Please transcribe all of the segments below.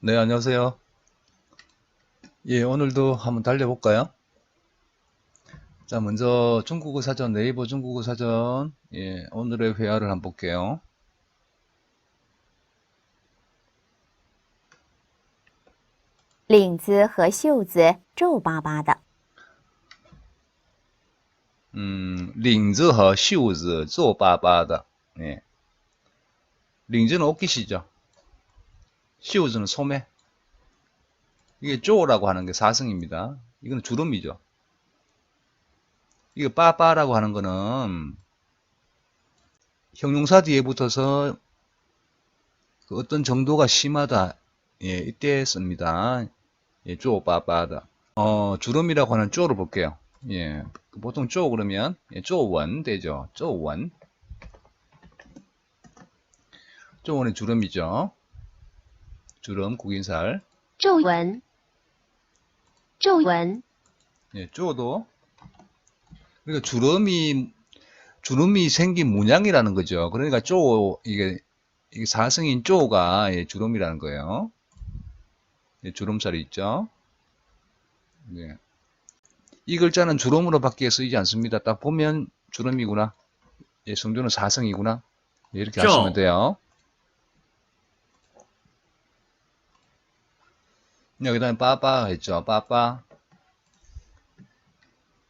네, 안녕하세요. 예, 오늘도 한번 달려볼까요? 자, 먼저 중국어 사전, 네이버 중국어 사전, 예, 오늘의 회화를 한번 볼게요. 领子和袖子皱巴巴的， 음, 领子和袖子皱巴巴的. 예. 领子는 옷깃이죠. 袖子는 소매. 이게 쪼라고 하는 게 사승입니다. 이거는 주름이죠. 이거 빠빠라고 하는 거는 형용사 뒤에 붙어서 그 어떤 정도가 심하다. 예, 이때 씁니다. 예, 쪼 빠빠다. 어, 주름이라고 하는 쪼를 볼게요. 예, 보통 쪼 그러면 예, 쪼원 되죠. 쪼원. 쪼원의 주름이죠. 주름, 구긴살. 조원. 조원. 예, 쪼도. 그러니까 주름이 주름이 생긴 문양이라는 거죠. 그러니까 쪼 이게, 이게 사승인 쪼가 예, 주름이라는 거예요. 예, 주름살이 있죠. 예. 이 글자는 주름으로 밖에 쓰이지 않습니다. 딱 보면 주름이구나. 예, 성조는 사승이구나. 예, 이렇게 쪼. 하시면 돼요. 여기 다음에 빠빠가 있죠. 빠빠.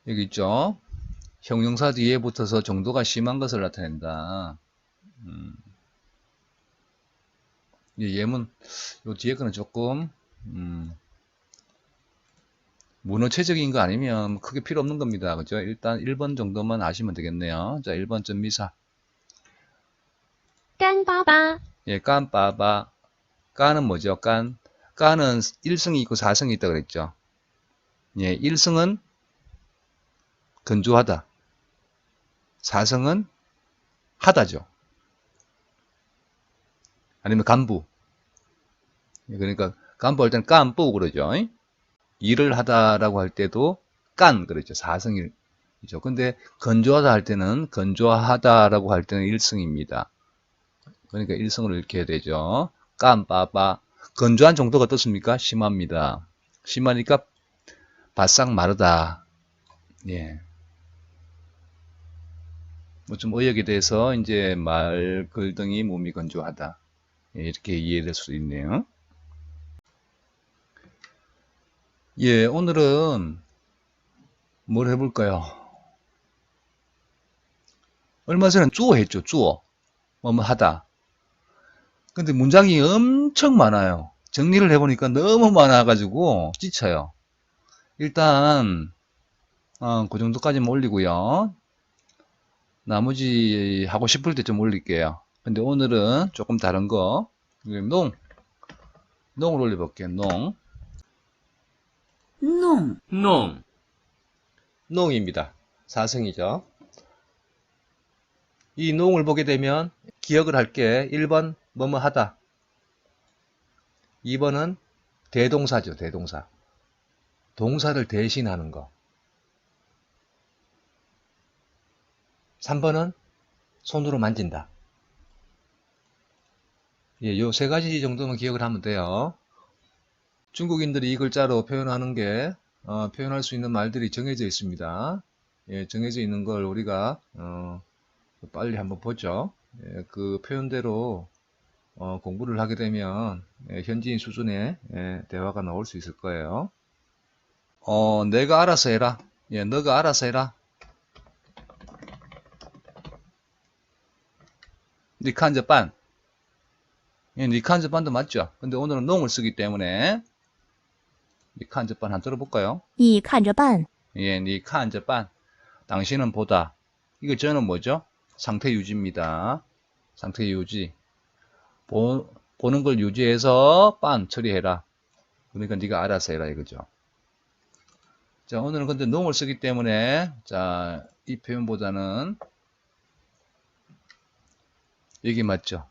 여기 있죠. 형용사 뒤에 붙어서 정도가 심한 것을 나타낸다. 음. 예문, 요 뒤에 거는 조금, 음, 문어체적인 거 아니면 크게 필요 없는 겁니다. 그죠? 일단 1번 정도만 아시면 되겠네요. 자, 1번 점 미사. 깐빠바. 예, 깐빠바. 깐은 뭐죠? 깐. 까는 1승이 있고 4승이 있다 그랬죠. 예, 1승은 건조하다. 4승은 하다죠. 아니면 간부. 예, 그러니까 간부 할 때는 깐뿌 그러죠. 일을 하다라고 할 때도 깐 그러죠. 4승이죠. 근데 건조하다 할 때는 건조하다라고 할 때는 1승입니다. 그러니까 일성을 읽게 해야 되죠. 깜빠빠. 건조한 정도가 어떻습니까? 심합니다. 심하니까 바싹 마르다. 예. 뭐 좀 의역에 대해서 이제 말 글등이 몸이 건조하다. 예, 이렇게 이해될 수 있네요. 예, 오늘은 뭘 해볼까요? 얼마 전에 주어 했죠, 주어. 뭐뭐 하다. 근데 문장이 엄청 많아요. 정리를 해보니까 너무 많아가지고 지쳐요. 일단 어, 그 정도까지만 올리고요. 나머지 하고 싶을 때 좀 올릴게요. 근데 오늘은 조금 다른 거 농, 농을 올려볼게요. 농,弄弄 농입니다. 사성이죠. 이 농을 보게 되면 기억을 할 게 1번 뭐뭐 하다. 2번은 대동사죠 대동사. 동사를 대신하는 거. 3번은 손으로 만진다. 예, 요 세 가지 정도만 기억을 하면 돼요. 중국인들이 이 글자로 표현하는 게 어, 표현할 수 있는 말들이 정해져 있습니다. 예, 정해져 있는 걸 우리가 어, 빨리 한번 보죠. 예, 그 표현대로 어, 공부를 하게 되면 예, 현지인 수준의 예, 대화가 나올 수 있을 거예요. 어, 내가 알아서 해라. 예, 너가 알아서 해라. 니칸저반. 예, 니칸저반도 맞죠? 근데 오늘은 농을 쓰기 때문에 니칸저반 한번 들어볼까요? 니칸저반. 예, 니칸저반. 당신은 보다. 이거 저는 뭐죠? 상태 유지입니다. 상태 유지. 보, 보는 걸 유지해서 빤 처리해라. 그러니까 네가 알아서 해라 이거죠. 자, 오늘은 근데 농을 쓰기 때문에 자, 이 표현보다는 이게 맞죠?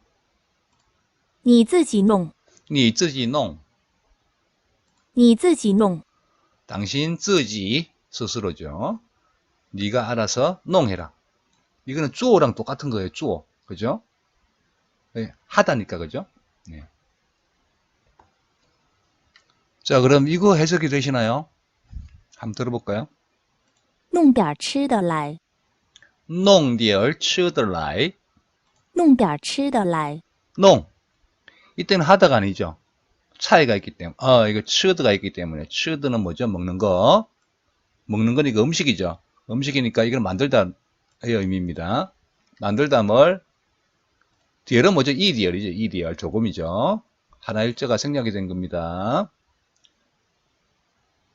你自己弄，你自己弄. 你自己弄， 당신 自己 스스로죠. 네가 알아서 농해라. 이거는 주어랑 똑같은 거예요. 주어. 그죠? 네, 하다니까 그죠? 네. 자, 그럼 이거 해석이 되시나요? 한번 들어볼까요? 弄点吃的来，弄点儿吃的来。弄点吃的来， 농. 이때는 하다가 아니죠. 차이가 있기 때문에. 어, 이거 치드가 있기 때문에. 치드는 뭐죠? 먹는 거. 먹는 거니까 음식이죠. 음식이니까 이걸 만들다 의 의미입니다. 만들다 뭘? 디얼은 뭐죠? 이디얼이죠. 이디얼. 조금이죠. 하나 일자가 생략이 된 겁니다.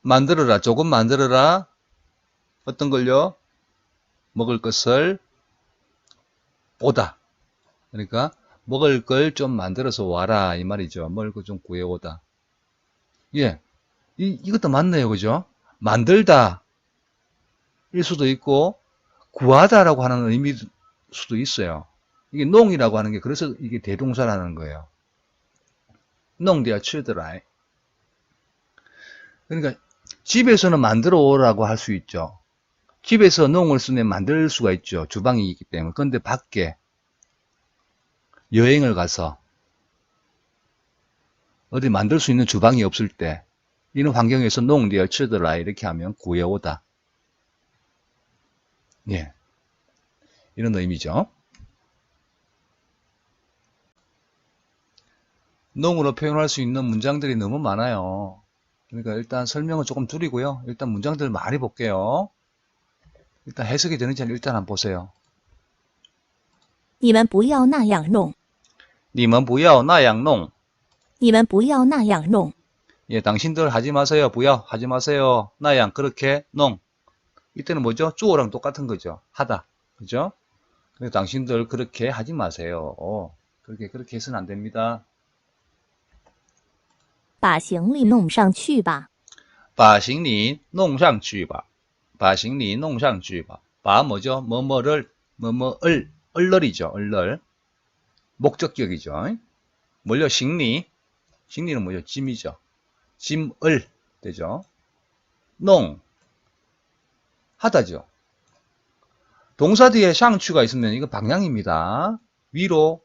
만들어라. 조금 만들어라. 어떤 걸요? 먹을 것을 오다. 그러니까 먹을 걸 좀 만들어서 와라 이 말이죠. 먹을 걸 좀 구해오다. 예, 이, 이것도 맞네요, 그죠? 만들다 일 수도 있고 구하다라고 하는 의미 수도 있어요. 이게 농이라고 하는 게 그래서 이게 대동사라는 거예요. 농대야 치드라이. 그러니까 집에서는 만들어 오라고 할 수 있죠. 집에서 농을 쓰면 만들 수가 있죠. 주방이 있기 때문에. 그런데 밖에 여행을 가서 어디 만들 수 있는 주방이 없을 때 이런 환경에서 농디어 치더라 이렇게 하면 구해오다. 예. 이런 의미죠. 농으로 표현할 수 있는 문장들이 너무 많아요. 그러니까 일단 설명을 조금 줄이고요. 일단 문장들 많이 볼게요. 일단 해석이 되는지 일단 한번 보세요. 你们不要那样弄，你们不要那样弄.你们不要那样弄， 예, 당신들 하지 마세요. 부야 하지 마세요. 나양 그렇게 농. 이때는 뭐죠? 주어랑 똑같은 거죠. 하다. 그죠? 근데 당신들 그렇게 하지 마세요. 어, 그렇게 그렇게 해서는 안 됩니다. 把行李弄上去吧。把行李弄上去吧.把行李弄上去吧. 바 뭐죠? 뭐뭐를 뭐뭐을 얼얼이죠. 얼얼. 목적격이죠. 뭘요?行李.行李는 뭐죠? 짐이죠. 짐을 되죠. 농 하다죠. 동사 뒤에 샹추가 있으면 이거 방향입니다. 위로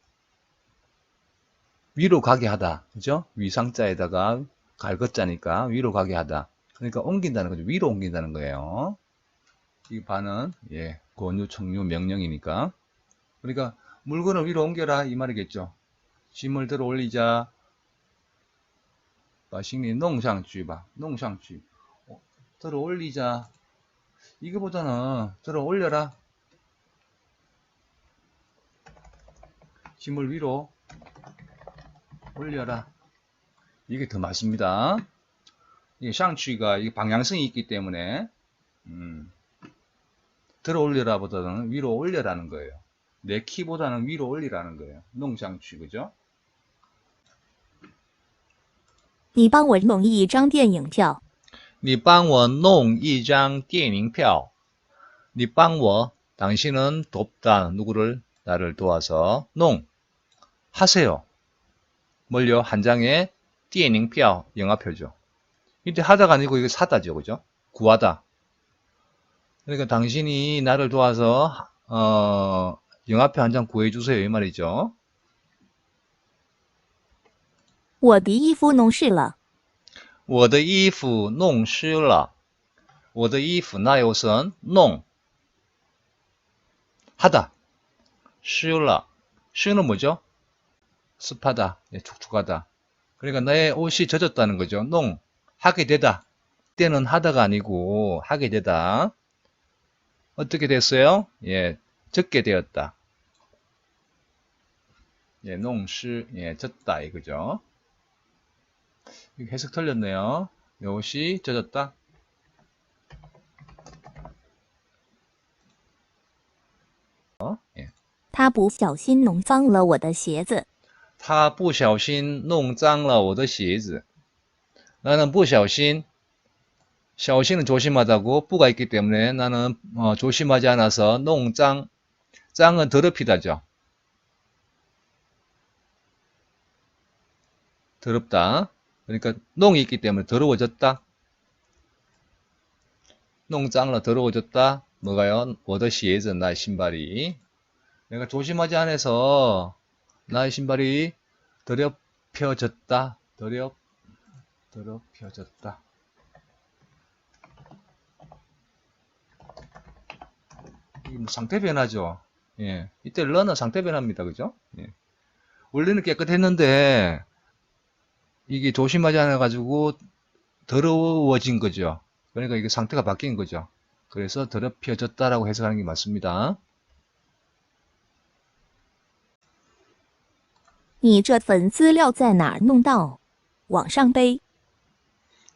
위로 가게 하다. 그죠? 위상자에다가 갈것자니까 위로 가게 하다. 그러니까 옮긴다는 거죠. 위로 옮긴다는 거예요. 이 반은 예, 권유, 청유, 명령이니까. 그러니까 물건을 위로 옮겨라 이 말이겠죠. 짐을 들어 올리자. 마싱리 농상쥐 봐. 농상쥐. 어, 들어 올리자. 이거보다는 들어 올려라. 짐을 위로 올려라. 이게 더 맞습니다. 이게 샹취가 이게 방향성이 있기 때문에 음, 들어 올려라 보다는 위로 올려라는 거예요. 내 키보다는 위로 올리라는 거예요. 농샹취 그죠? 你帮我弄一张电影票。你帮我弄一张电影票. 你帮我 당신은 돕다 누구를 나를 도와서 농 하세요. 뭘요? 한 장의 电影票 영화표죠. 이때 하다가 아니고 이거 사다죠. 그죠? 구하다. 그러니까 당신이 나를 도와서 어, 영화표 한 장 구해 주세요. 이 말이죠. 我的衣服弄湿了，我的衣服弄湿了.我的衣服 나의 옷은 弄 하다. 湿了. 湿는 뭐죠? 습하다. 예, 축축하다. 그러니까 나의 옷이 젖었다는 거죠. 농 하게 되다. 때는 하다가 아니고 하게 되다. 어떻게 됐어요? 예, 젖게 되었다. 예, 농시 예, 젖다 이거죠. 이거 해석 틀렸네요. 내 옷이 젖었다. 他不小心弄脏了我的鞋子。 他不小心弄脏了我的鞋子. 나는 不小心, 小心은 조심하다고, 뿌가 있기 때문에 나는 어, 조심하지 않아서 弄脏, 짱은 더럽히다죠. 더럽다. 그러니까 농이 있기 때문에 더러워졌다. 弄脏了 더러워졌다. 뭐가요? 我的鞋子 나의 신발이. 내가 조심하지 않아서 나의 신발이 더럽혀졌다. 더럽 더럽혀졌다. 상태 변화죠. 예. 이때 러는 상태 변화입니다. 그죠? 예. 원래는 깨끗했는데, 이게 조심하지 않아 가지고 더러워진 거죠. 그러니까 이게 상태가 바뀐 거죠. 그래서 더럽혀졌다라고 해석하는 게 맞습니다. 你这份资料在哪儿弄到？网上呗。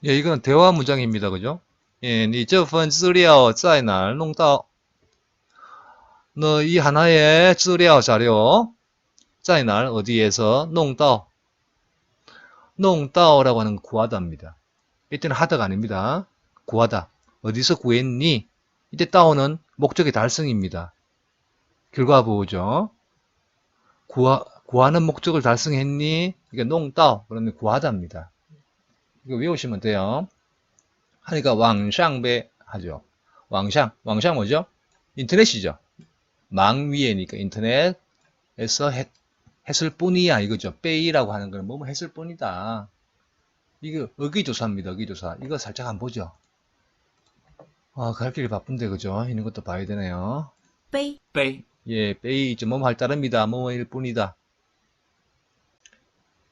예, 이건 대화 문장입니다. 그죠? 예, 你这份资料在哪儿弄到? 너 이 하나의 资料 자료 在哪儿 어디에서 弄到 弄到라고 하는 구하다입니다. 이때는 하다가 아닙니다. 구하다. 어디서 구했니? 이때 따오는 목적의 달성입니다. 결과 보호죠. 구하, 구하는 목적을 달성했니? 이게 농따 그러면 구하답니다. 이거 외우시면 돼요. 하니까 왕샹배 하죠. 왕샹, 왕샹 뭐죠? 인터넷이죠. 망 위에니까 인터넷에서 했, 했을 뿐이야 이거죠. 빼이라고 하는 거는 뭐뭐 했을 뿐이다. 이거 어기조사입니다. 어기조사. 이거 살짝 안 보죠. 아, 갈 길이 바쁜데 그죠? 이런 것도 봐야 되네요. 빼이. 빼이. 예, 빼이 좀뭐할 따릅니다. 뭐뭐일 뿐이다.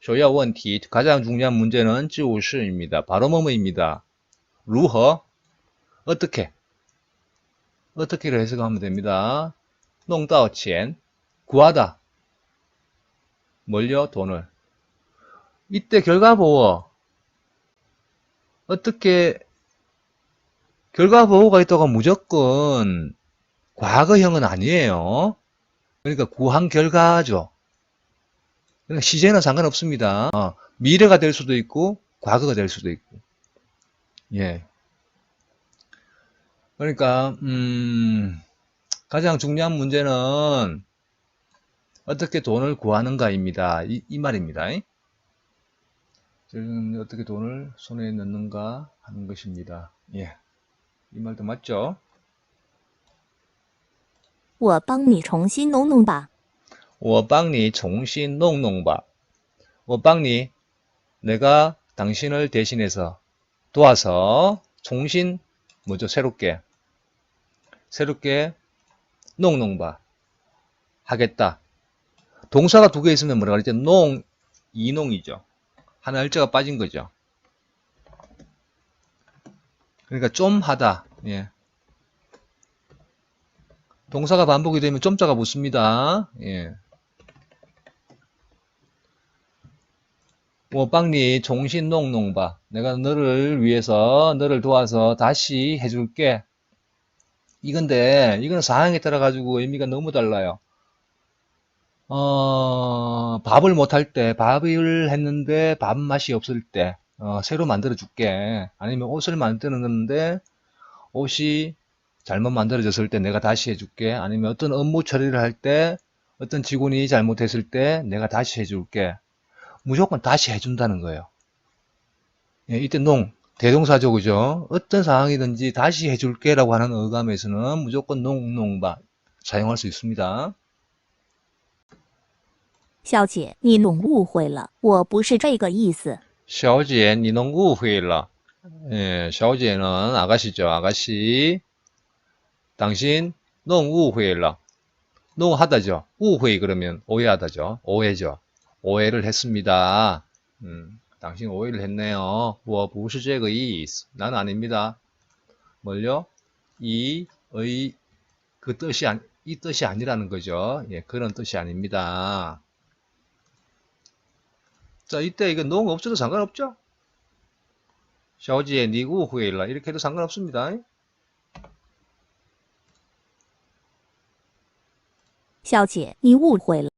首要问题 가장 중요한 문제는 就是입니다. 바로 뭐뭐입니다. 如何 어떻게 어떻게를 해석하면 됩니다. 弄到钱 구하다 뭘요? 돈을 이때 결과 보호 어떻게 결과 보호가 있다고 무조건 과거형은 아니에요. 그러니까 구한 결과죠. 그러니까 시제는 상관없습니다. 어, 미래가 될 수도 있고 과거가 될 수도 있고. 예. 그러니까 음, 가장 중요한 문제는 어떻게 돈을 구하는가입니다. 이, 이 말입니다. 지금 어떻게 돈을 손에 넣는가 하는 것입니다. 예. 이 말도 맞죠? 我帮你重新弄弄吧。 我帮你重新弄弄吧.我帮你 내가 당신을 대신해서 도와서重新 뭐죠? 새롭게 새롭게 농농바 하겠다. 동사가 두 개 있으면 뭐라 그랬죠? 농 이농이죠. 하나 일자가 빠진 거죠. 그러니까 좀 하다. 예. 동사가 반복이 되면 좀자가 붙습니다. 예. 뭐 빵니 종신농농봐 내가 너를 위해서 너를 도와서 다시 해줄게. 이건데 이건 상황에 따라 가지고 의미가 너무 달라요. 어, 밥을 못할 때 밥을 했는데 밥 맛이 없을 때 어, 새로 만들어 줄게. 아니면 옷을 만들었는데 옷이 잘못 만들어졌을 때 내가 다시 해줄게. 아니면 어떤 업무 처리를 할 때 어떤 직원이 잘못했을 때 내가 다시 해줄게. 무조건 다시 해준다는 거예요. 예, 이때 농, 대동사죠, 그죠? 어떤 상황이든지 다시 해줄게라고 하는 어감에서는 무조건 농, 농바 사용할 수 있습니다. 小姐，你弄误会了，我不是这个意思。小姐, 니 너무 우회라. 예, 小姐는 아가씨죠, 아가씨. 당신 너무 우회라. 너무 하다죠. 우회 그러면 오해하다죠. 오해죠. 오해를 했습니다. 음, 당신 오해를 했네요. 뭐, 무엇부시제의 난 아닙니다. 뭘요? 이의 그 뜻이 아니, 이 뜻이 아니라는 거죠. 예, 그런 뜻이 아닙니다. 자, 이때 이거 농 없어도 상관없죠? 샤오지의 니구 후에일라 이렇게 해도 상관없습니다. 샤오지의 니구 후에일라